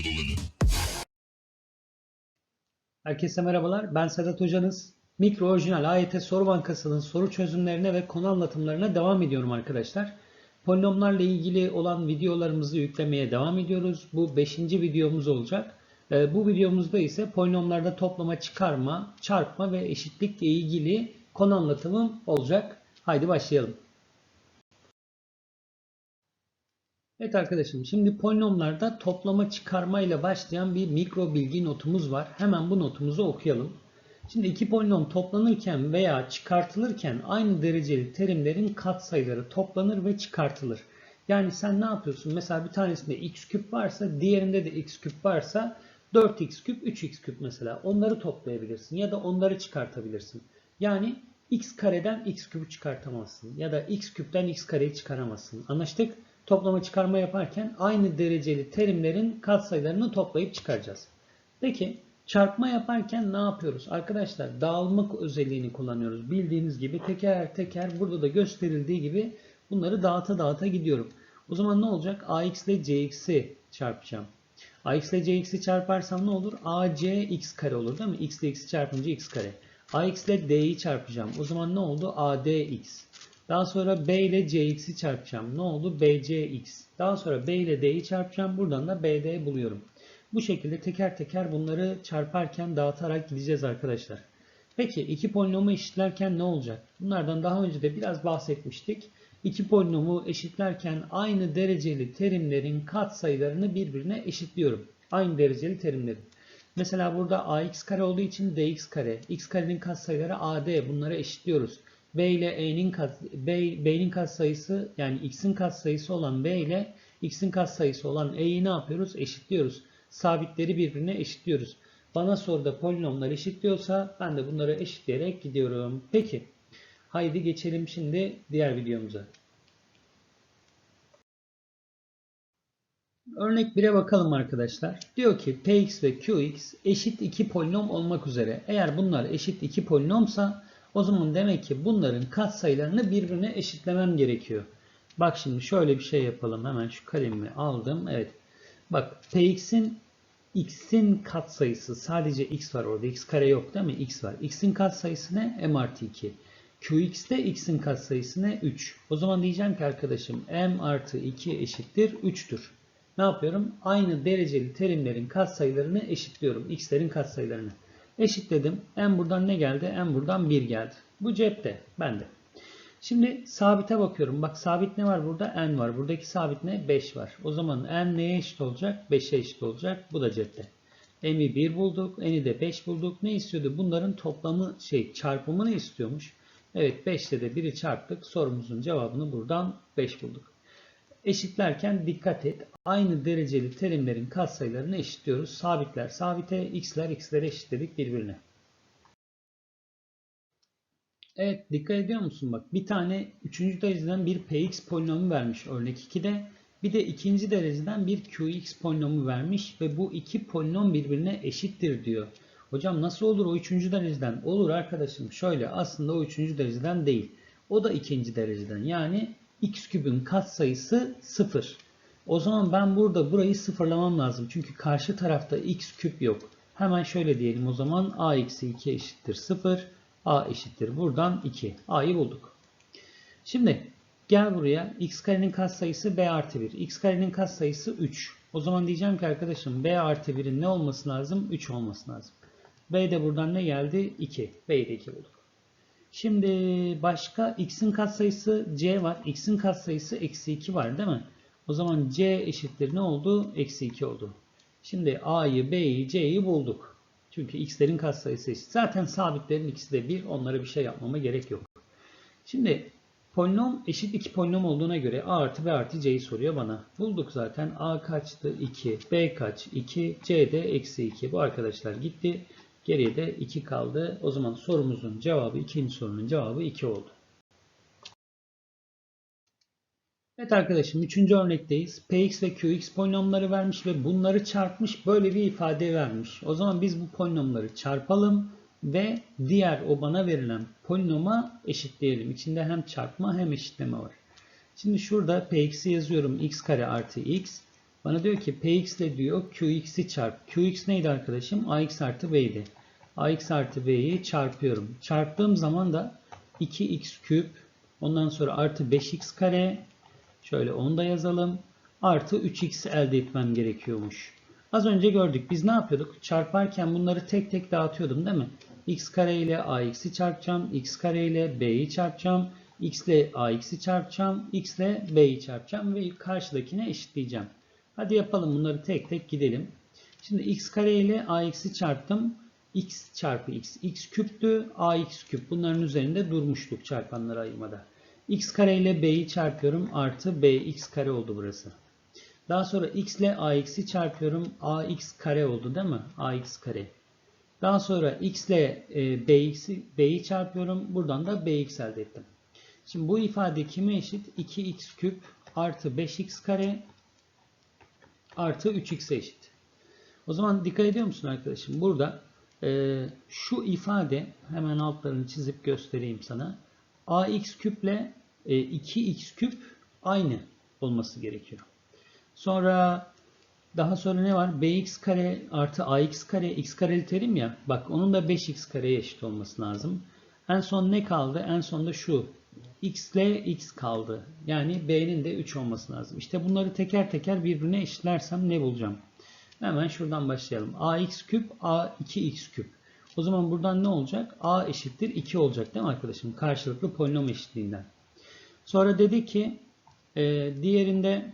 limit. Herkese merhabalar. Ben Sedat Hocanız. Mikro Orijinal AYT Soru Bankası'nın soru çözümlerine ve konu anlatımlarına devam ediyorum arkadaşlar. Polinomlarla ilgili olan videolarımızı yüklemeye devam ediyoruz. Bu 5. videomuz olacak. Ee, Bu videomuzda ise polinomlarda toplama, çıkarma, çarpma ve eşitlikle ilgili konu anlatımım olacak. Haydi başlayalım. Evet arkadaşım şimdi polinomlarda toplama çıkarma ile başlayan bir mikro bilgi notumuz var. Hemen bu notumuzu okuyalım. Şimdi iki polinom toplanırken veya çıkartılırken aynı dereceli terimlerin katsayıları toplanır ve çıkartılır. Yani sen ne yapıyorsun? Mesela bir tanesinde x küp varsa diğerinde de x küp varsa 4x küp 3x küp mesela onları toplayabilirsin ya da onları çıkartabilirsin. Yani x kareden x küpü çıkartamazsın ya da x küpten x kareyi çıkaramazsın. Anlaştık? Toplama çıkarma yaparken aynı dereceli terimlerin katsayılarını toplayıp çıkaracağız. Peki çarpma yaparken ne yapıyoruz? Arkadaşlar dağılmak özelliğini kullanıyoruz. Bildiğiniz gibi teker teker burada da gösterildiği gibi bunları dağıta dağıta gidiyorum. O zaman ne olacak? ax ile cx'i çarpacağım. ax ile cx'i çarparsam ne olur? ac x kare olur değil mi? x ile x'i çarpınca x kare. ax ile d'yi çarpacağım. O zaman ne oldu? adx. Daha sonra b ile cx'i çarpacağım. Ne oldu? bcx. Daha sonra b ile d'yi çarpacağım. Buradan da bd buluyorum. Bu şekilde teker teker bunları çarparken dağıtarak gideceğiz arkadaşlar. Peki iki polinomu eşitlerken ne olacak? Bunlardan daha önce de biraz bahsetmiştik. İki polinomu eşitlerken aynı dereceli terimlerin katsayılarını birbirine eşitliyorum. Aynı dereceli terimleri. Mesela burada ax kare olduğu için dx kare. x karenin katsayıları ad. Bunları eşitliyoruz. B ile e'nin kat, b, b'nin katsayısı yani x'in katsayısı olan b ile x'in katsayısı olan e'yi ne yapıyoruz? Eşitliyoruz. Sabitleri birbirine eşitliyoruz. Bana soruda polinomlar eşitliyorsa ben de bunları eşitleyerek gidiyorum. Peki. Haydi geçelim şimdi diğer videomuza. Örnek 1'e bakalım arkadaşlar. Diyor ki px ve qx eşit iki polinom olmak üzere. Eğer bunlar eşit iki polinomsa o zaman demek ki bunların katsayılarını birbirine eşitlemem gerekiyor. Bak şimdi şöyle bir şey yapalım. Hemen şu kalemimi aldım. Evet. Bak px'in x'in katsayısı sadece x var orada. x kare yok değil mi? x var. x'in katsayısı ne? m artı 2. qx'te x'in katsayısı ne? 3. O zaman diyeceğim ki arkadaşım m artı 2 eşittir 3'tür. Ne yapıyorum? Aynı dereceli terimlerin katsayılarını eşitliyorum. x'lerin katsayılarını. Eşitledim. m buradan ne geldi? m buradan 1 geldi. Bu cepte. Bende. Şimdi sabite bakıyorum. Bak sabit ne var burada? n var. Buradaki sabit ne? 5 var. O zaman n neye eşit olacak? 5'e eşit olacak. Bu da cepte. m'i 1 bulduk. n'i de 5 bulduk. Ne istiyordu? Bunların toplamı şey çarpımını istiyormuş. Evet 5 ile de 1'i çarptık. Sorumuzun cevabını buradan 5 bulduk. Eşitlerken dikkat et. Aynı dereceli terimlerin katsayılarını eşitliyoruz. Sabitler sabite, x'ler x'lere eşitledik birbirine. Evet dikkat ediyor musun bak bir tane 3. dereceden bir px polinomu vermiş örnek 2'de. Bir de ikinci dereceden bir qx polinomu vermiş ve bu iki polinom birbirine eşittir diyor. Hocam nasıl olur o 3. dereceden? Olur arkadaşım şöyle aslında o 3. dereceden değil. O da ikinci dereceden yani x küpün katsayısı 0. O zaman ben burada burayı sıfırlamam lazım. Çünkü karşı tarafta x küp yok. Hemen şöyle diyelim o zaman a eksi 2 eşittir 0. a eşittir buradan 2. a'yı bulduk. Şimdi gel buraya x karenin katsayısı b artı 1. x karenin katsayısı 3. O zaman diyeceğim ki arkadaşım b artı 1'in ne olması lazım? 3 olması lazım. b de buradan ne geldi? 2. b'yi de 2 bulduk. Şimdi başka x'in katsayısı c var. x'in katsayısı eksi 2 var değil mi? O zaman c eşittir ne oldu? Eksi 2 oldu. Şimdi a'yı, b'yi, c'yi bulduk. Çünkü x'lerin katsayısı eşit. Zaten sabitlerin ikisi de 1. Onlara bir şey yapmama gerek yok. Şimdi polinom eşit iki polinom olduğuna göre a artı b artı c'yi soruyor bana. Bulduk zaten. a kaçtı? 2. b kaç? 2. c de eksi 2. Bu arkadaşlar gitti. Geriye de 2 kaldı. O zaman sorumuzun cevabı, ikinci sorunun cevabı 2 oldu. Evet arkadaşım 3. örnekteyiz. Px ve Qx polinomları vermiş ve bunları çarpmış böyle bir ifade vermiş. O zaman biz bu polinomları çarpalım ve diğer o bana verilen polinoma eşitleyelim. İçinde hem çarpma hem eşitleme var. Şimdi şurada Px'i yazıyorum x kare artı x. Bana diyor ki px ile diyor qx'i çarp. qx neydi arkadaşım? ax artı b'ydi. ax artı b'yi çarpıyorum. Çarptığım zaman da 2x küp ondan sonra artı 5x kare şöyle onu da yazalım. Artı 3x elde etmem gerekiyormuş. Az önce gördük. Biz ne yapıyorduk? Çarparken bunları tek tek dağıtıyordum değil mi? x kare ile ax'i çarpacağım. x kare ile b'yi çarpacağım. x ile ax'i çarpacağım. x ile b'yi çarpacağım ve karşıdakine eşitleyeceğim. Hadi yapalım bunları tek tek gidelim. Şimdi x kare ile ax'i çarptım. x çarpı x. x küptü. ax küp. Bunların üzerinde durmuştuk çarpanları ayırmada. x kare ile b'yi çarpıyorum. Artı bx kare oldu burası. Daha sonra x ile ax'i çarpıyorum. ax kare oldu değil mi? ax kare. Daha sonra x ile e, bx'i, b'yi çarpıyorum. Buradan da bx elde ettim. Şimdi bu ifade kime eşit? 2x küp artı 5x kare artı 3x'e eşit. O zaman dikkat ediyor musun arkadaşım? Burada e, şu ifade hemen altlarını çizip göstereyim sana. ax küple e, 2x küp aynı olması gerekiyor. Sonra daha sonra ne var? bx kare artı ax kare x kareli terim ya. Bak onun da 5x kareye eşit olması lazım. En son ne kaldı? En sonda şu. X ile x kaldı. Yani b'nin de 3 olması lazım. İşte bunları teker teker birbirine eşitlersem ne bulacağım? Hemen şuradan başlayalım. ax küp a 2x küp. O zaman buradan ne olacak? a eşittir 2 olacak değil mi arkadaşım? Karşılıklı polinom eşitliğinden. Sonra dedi ki e, diğerinde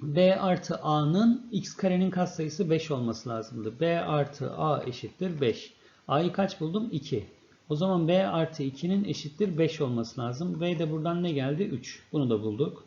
b artı a'nın x karenin katsayısı 5 olması lazımdı. b artı a eşittir 5. a'yı kaç buldum? 2. O zaman b artı 2'nin eşittir 5 olması lazım. b de buradan ne geldi? 3. Bunu da bulduk.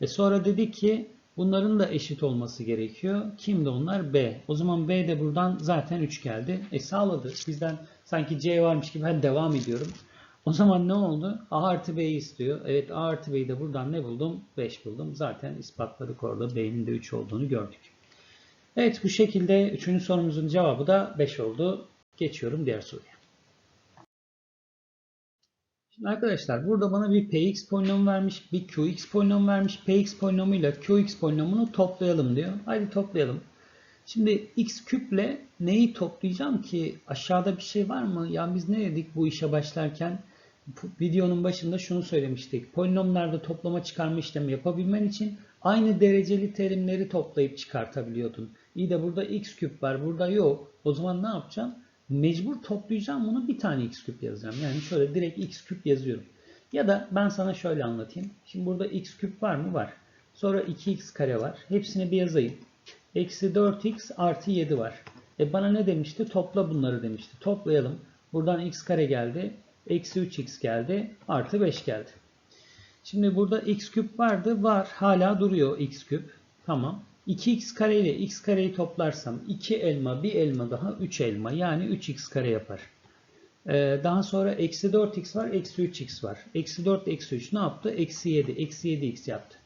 Ve sonra dedik ki bunların da eşit olması gerekiyor. Kimdi onlar? b. O zaman b de buradan zaten 3 geldi. E sağladı. Bizden sanki c varmış gibi ben devam ediyorum. O zaman ne oldu? A artı B'yi istiyor. Evet A artı B'yi de buradan ne buldum? 5 buldum. Zaten ispatladık orada B'nin de 3 olduğunu gördük. Evet bu şekilde 3. sorumuzun cevabı da 5 oldu. Geçiyorum diğer soruya. Şimdi arkadaşlar burada bana bir px polinomu vermiş, bir qx polinomu vermiş. px polinomuyla qx polinomunu toplayalım diyor. Haydi toplayalım. Şimdi x küple neyi toplayacağım ki? Aşağıda bir şey var mı? Ya biz ne dedik bu işe başlarken? Videonun başında şunu söylemiştik. Polinomlarda toplama çıkarma işlemi yapabilmen için aynı dereceli terimleri toplayıp çıkartabiliyordun. İyi de burada x küp var, burada yok. O zaman ne yapacağım? Mecbur toplayacağım bunu bir tane x küp yazacağım. Yani şöyle direkt x küp yazıyorum. Ya da ben sana şöyle anlatayım. Şimdi burada x küp var mı? Var. Sonra 2x kare var. Hepsini bir yazayım. Eksi 4x artı 7 var. E bana ne demişti? Topla bunları demişti. Toplayalım. Buradan x kare geldi. Eksi 3x geldi. Artı 5 geldi. Şimdi burada x küp vardı. Var. Hala duruyor x küp. Tamam. 2x kare ile x kareyi toplarsam 2 elma, 1 elma daha 3 elma. Yani 3x kare yapar. Ee, daha sonra eksi 4x var. Eksi 3x var. Eksi 4, eksi 3 ne yaptı? Eksi 7. Eksi 7x yaptı.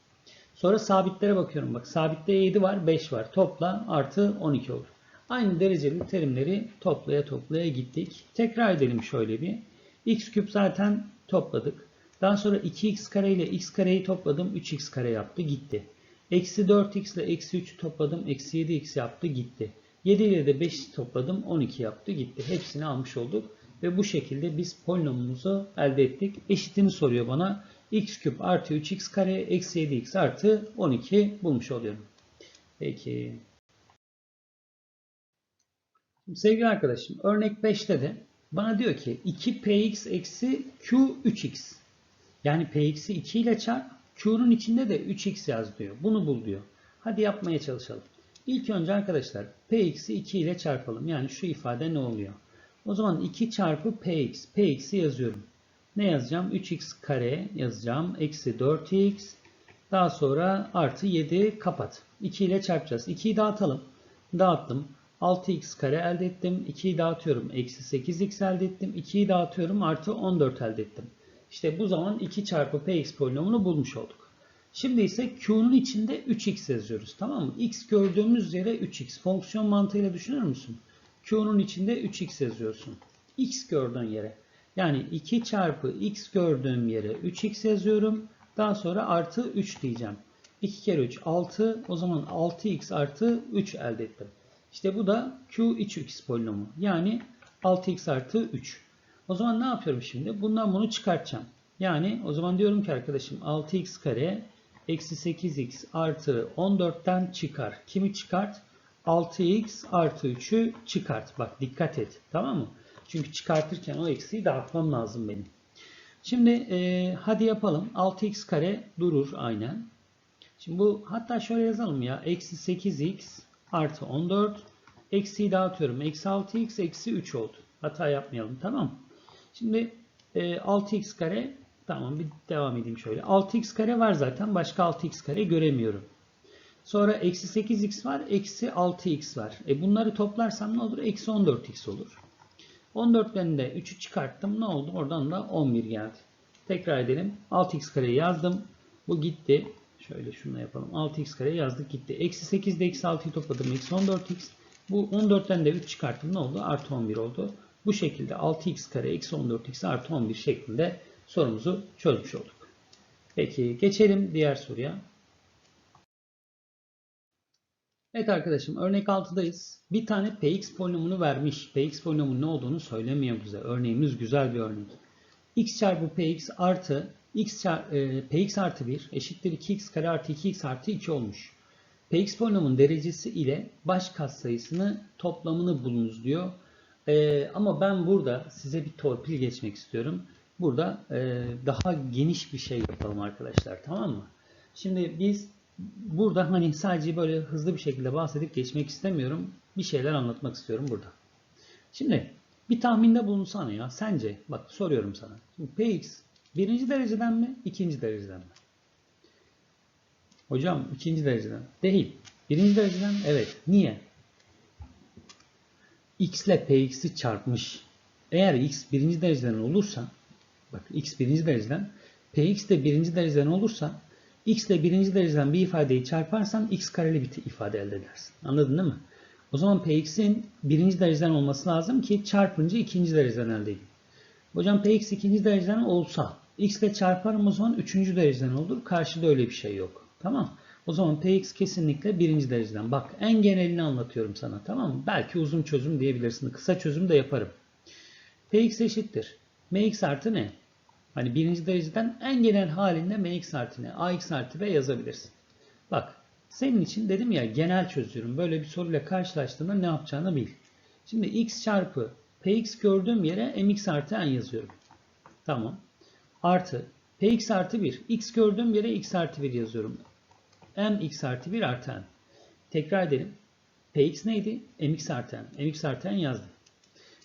Sonra sabitlere bakıyorum. Bak sabitte 7 var, 5 var. Topla artı 12 olur. Aynı dereceli terimleri toplaya toplaya gittik. Tekrar edelim şöyle bir. x küp zaten topladık. Daha sonra 2x kare ile x kareyi topladım. 3x kare yaptı gitti. Eksi 4x ile eksi 3'ü topladım. Eksi 7x yaptı gitti. 7 ile de 5'i topladım. 12 yaptı gitti. Hepsini almış olduk. Ve bu şekilde biz polinomumuzu elde ettik. Eşitini soruyor bana. x küp artı 3x kare eksi 7x artı 12 bulmuş oluyorum. Peki. Şimdi sevgili arkadaşım örnek 5'te de bana diyor ki 2px eksi q 3x. Yani px'i 2 ile çarp q'nun içinde de 3x yaz diyor. Bunu bul diyor. Hadi yapmaya çalışalım. İlk önce arkadaşlar px'i 2 ile çarpalım. Yani şu ifade ne oluyor? O zaman 2 çarpı px. px'i yazıyorum. Ne yazacağım? 3x kare yazacağım. Eksi 4x. Daha sonra artı 7 kapat. 2 ile çarpacağız. 2'yi dağıtalım. Dağıttım. 6x kare elde ettim. 2'yi dağıtıyorum. Eksi 8x elde ettim. 2'yi dağıtıyorum. Artı 14 elde ettim. İşte bu zaman 2 çarpı px polinomunu bulmuş olduk. Şimdi ise q'nun içinde 3x yazıyoruz. Tamam mı? x gördüğümüz yere 3x. Fonksiyon mantığıyla düşünür müsün? q'nun içinde 3x yazıyorsun. x gördüğün yere. Yani 2 çarpı x gördüğüm yere 3x yazıyorum. Daha sonra artı 3 diyeceğim. 2 kere 3 6. O zaman 6x artı 3 elde ettim. İşte bu da q 3x polinomu. Yani 6x artı 3. O zaman ne yapıyorum şimdi? Bundan bunu çıkartacağım. Yani o zaman diyorum ki arkadaşım 6x kare eksi 8x artı 14'ten çıkar. Kimi çıkart? 6x artı 3'ü çıkart. Bak dikkat et. Tamam mı? Çünkü çıkartırken o eksiği dağıtmam lazım benim. Şimdi e, hadi yapalım. 6x kare durur aynen. Şimdi bu hatta şöyle yazalım ya. Eksi 8x artı 14. Eksiyi dağıtıyorum. Eksi 6x eksi 3 oldu. Hata yapmayalım. Tamam Şimdi e, 6x kare tamam bir devam edeyim şöyle. 6x kare var zaten. Başka 6x kare göremiyorum. Sonra eksi 8x var. Eksi 6x var. E bunları toplarsam ne olur? Eksi 14x olur. 14'ten de 3'ü çıkarttım. Ne oldu? Oradan da 11 geldi. Tekrar edelim. 6x kareyi yazdım. Bu gitti. Şöyle şunu yapalım. 6x kare yazdık gitti. Eksi 8 ile eksi 6'yı topladım. Eksi 14x. Bu 14'ten de 3 çıkarttım. Ne oldu? Artı 11 oldu. Bu şekilde 6x kare eksi 14x artı 11 şeklinde sorumuzu çözmüş olduk. Peki geçelim diğer soruya. Evet arkadaşım örnek 6'dayız. Bir tane px polinomunu vermiş. px polinomunun ne olduğunu söylemiyor bize. Örneğimiz güzel bir örnek. x çarpı px artı x çarpı, e, px artı 1 eşittir 2x kare artı 2x artı 2 olmuş. px polinomun derecesi ile baş katsayısını toplamını bulunuz diyor. E, ama ben burada size bir torpil geçmek istiyorum. Burada e, daha geniş bir şey yapalım arkadaşlar tamam mı? Şimdi biz burada hani sadece böyle hızlı bir şekilde bahsedip geçmek istemiyorum. Bir şeyler anlatmak istiyorum burada. Şimdi bir tahminde bulunsana ya. Sence bak soruyorum sana. Şimdi Px birinci dereceden mi? ikinci dereceden mi? Hocam ikinci dereceden. Değil. Birinci dereceden evet. Niye? X ile px'i çarpmış. Eğer x birinci dereceden olursa bak x birinci dereceden px de birinci dereceden olursa x ile birinci dereceden bir ifadeyi çarparsan x kareli bir ifade elde edersin. Anladın değil mi? O zaman px'in birinci dereceden olması lazım ki çarpınca ikinci dereceden elde edeyim. Hocam px ikinci dereceden olsa x ile çarparım o zaman üçüncü dereceden olur. Karşıda öyle bir şey yok. Tamam O zaman px kesinlikle birinci dereceden. Bak en genelini anlatıyorum sana tamam mı? Belki uzun çözüm diyebilirsin. Kısa çözüm de yaparım. px eşittir. mx artı ne? Hani birinci dereceden en genel halinde mx artı ne? ax artı b yazabilirsin. Bak senin için dedim ya genel çözüyorum. Böyle bir soruyla karşılaştığında ne yapacağını bil. Şimdi x çarpı px gördüğüm yere mx artı n yazıyorum. Tamam. Artı px artı 1. x gördüğüm yere x artı 1 yazıyorum. Mx artı 1 artı n. Tekrar edelim. px neydi? mx artı n. mx artı n yazdım.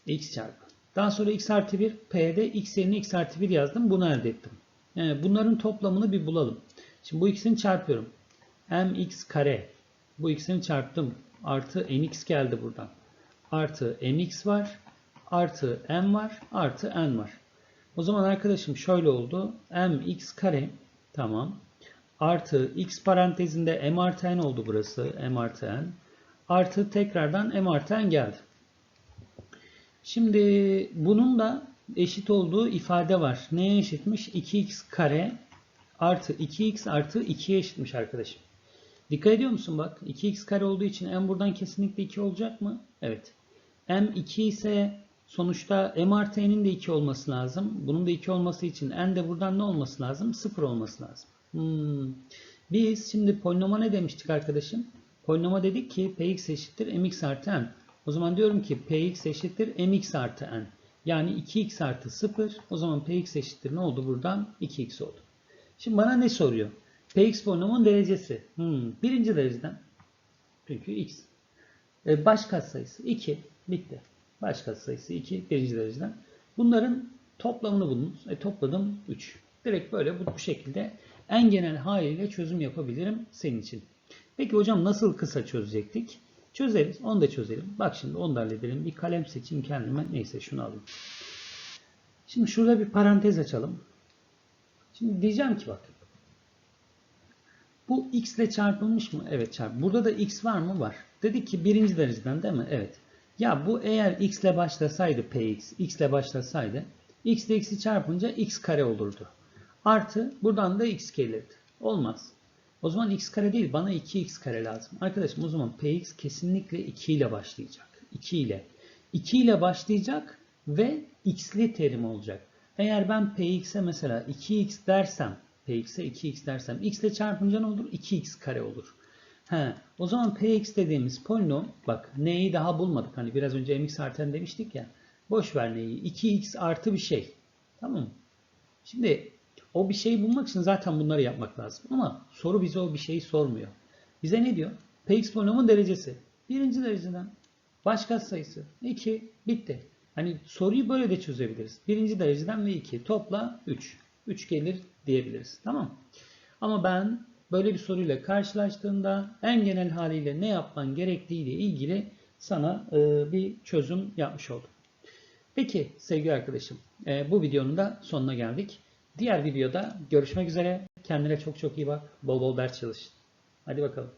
x çarpı. Daha sonra x artı 1. p'de x yerine x artı 1 yazdım. Bunu elde ettim. Yani bunların toplamını bir bulalım. Şimdi bu ikisini çarpıyorum. mx kare. Bu ikisini çarptım. Artı nx geldi buradan. Artı mx var. Artı m var. Artı n var. O zaman arkadaşım şöyle oldu. mx kare tamam. Artı x parantezinde m artı n oldu burası. m artı n. Artı tekrardan m artı n geldi. Şimdi bunun da eşit olduğu ifade var. Neye eşitmiş? 2x kare artı 2x artı 2'ye eşitmiş arkadaşım. Dikkat ediyor musun bak? 2x kare olduğu için m buradan kesinlikle 2 olacak mı? Evet. m 2 ise sonuçta m artı n'in de 2 olması lazım. Bunun da 2 olması için n de buradan ne olması lazım? 0 olması lazım. Hmm. Biz şimdi polinoma ne demiştik arkadaşım? Polinoma dedik ki px eşittir mx artı n. O zaman diyorum ki px eşittir mx artı n. Yani 2x artı 0. O zaman px eşittir ne oldu buradan? 2x oldu. Şimdi bana ne soruyor? px polinomun derecesi. Hmm, birinci dereceden. Çünkü x. E, baş katsayısı 2. Bitti. Baş katsayısı 2. Birinci dereceden. Bunların toplamını bulunuz. E, topladım 3. Direkt böyle bu, bu şekilde en genel haliyle çözüm yapabilirim senin için. Peki hocam nasıl kısa çözecektik? Çözeriz. Onu da çözelim. Bak şimdi onu da halledelim. Bir kalem seçeyim kendime. Neyse şunu alayım. Şimdi şurada bir parantez açalım. Şimdi diyeceğim ki bak. Bu x ile çarpılmış mı? Evet çarp. Burada da x var mı? Var. Dedik ki birinci dereceden değil mi? Evet. Ya bu eğer x ile başlasaydı px, x ile başlasaydı x ile x'i çarpınca x kare olurdu. Artı buradan da x gelirdi. Olmaz. O zaman x kare değil bana 2x kare lazım. Arkadaşım o zaman px kesinlikle 2 ile başlayacak. 2 ile. 2 ile başlayacak ve x'li terim olacak. Eğer ben px'e mesela 2x dersem, px'e 2x dersem x ile çarpınca ne olur? 2x kare olur. He, o zaman px dediğimiz polinom, bak n'yi daha bulmadık. Hani biraz önce mx artı n demiştik ya. Boş ver n'yi. 2x artı bir şey. Tamam mı? Şimdi o bir şeyi bulmak için zaten bunları yapmak lazım. Ama soru bize o bir şeyi sormuyor. Bize ne diyor? Px polinomun derecesi. Birinci dereceden. Başka sayısı. 2. Bitti. Hani soruyu böyle de çözebiliriz. Birinci dereceden ve 2. Topla 3. 3 gelir diyebiliriz. Tamam Ama ben böyle bir soruyla karşılaştığında en genel haliyle ne yapman gerektiği ile ilgili sana e, bir çözüm yapmış oldum. Peki sevgili arkadaşım e, bu videonun da sonuna geldik. Diğer videoda görüşmek üzere. Kendine çok çok iyi bak. Bol bol ders çalış. Hadi bakalım.